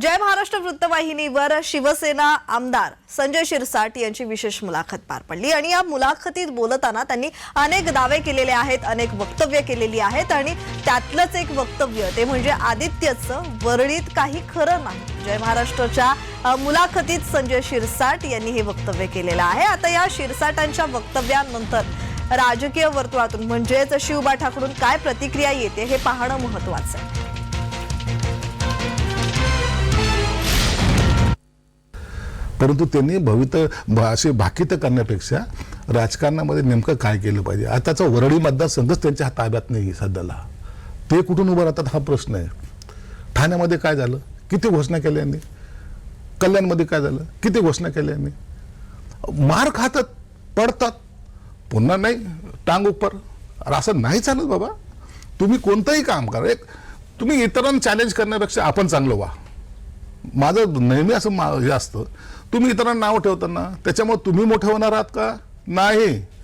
जय महाराष्ट्र वृत्तवाहिनीवर शिवसेना आमदार संजय शिरसाट यांची विशेष मुलाखत पार पडली. आणि या मुलाखतीत बोलताना त्यांनी अनेक दावे केलेले आहेत अनेक वक्तव्य केलेली आहेत आणि त्यातलंच एक वक्तव्य ते म्हणजे आदित्यचं वरळीत काही खरं नाही. जय महाराष्ट्राच्या मुलाखतीत संजय शिरसाट यांनी हे वक्तव्य केलेलं आहे. आता या शिरसाटांच्या वक्तव्यानंतर राजकीय वर्तुळातून म्हणजेच शिवबाठाकडून काय प्रतिक्रिया येते हे पाहणं महत्वाचं आहे. परंतु त्यांनी भवित असे भाकितं करण्यापेक्षा राजकारणामध्ये नेमकं काय केलं पाहिजे? आताचा वरळी मतदारसंघच त्यांच्या ताब्यात नाही सध्याला. ते कुठून उभं राहतात हा प्रश्न आहे. ठाण्यामध्ये काय झालं? किती घोषणा केल्या यांनी? कल्याणमध्ये काय झालं? किती घोषणा केल्या यांनी? मार खातात पडतात. पुन्हा नाही टांग उपर. असं नाही चालत बाबा. तुम्ही कोणतंही काम करा. एक तुम्ही इतरांना चॅलेंज करण्यापेक्षा आपण चांगलं व्हा. माझं नेहमी असं मा- हे असतं. तुम्ही इतरांना नाव ठेवताना त्याच्यामुळे तुम्ही मोठे होणार आहात का? नाही.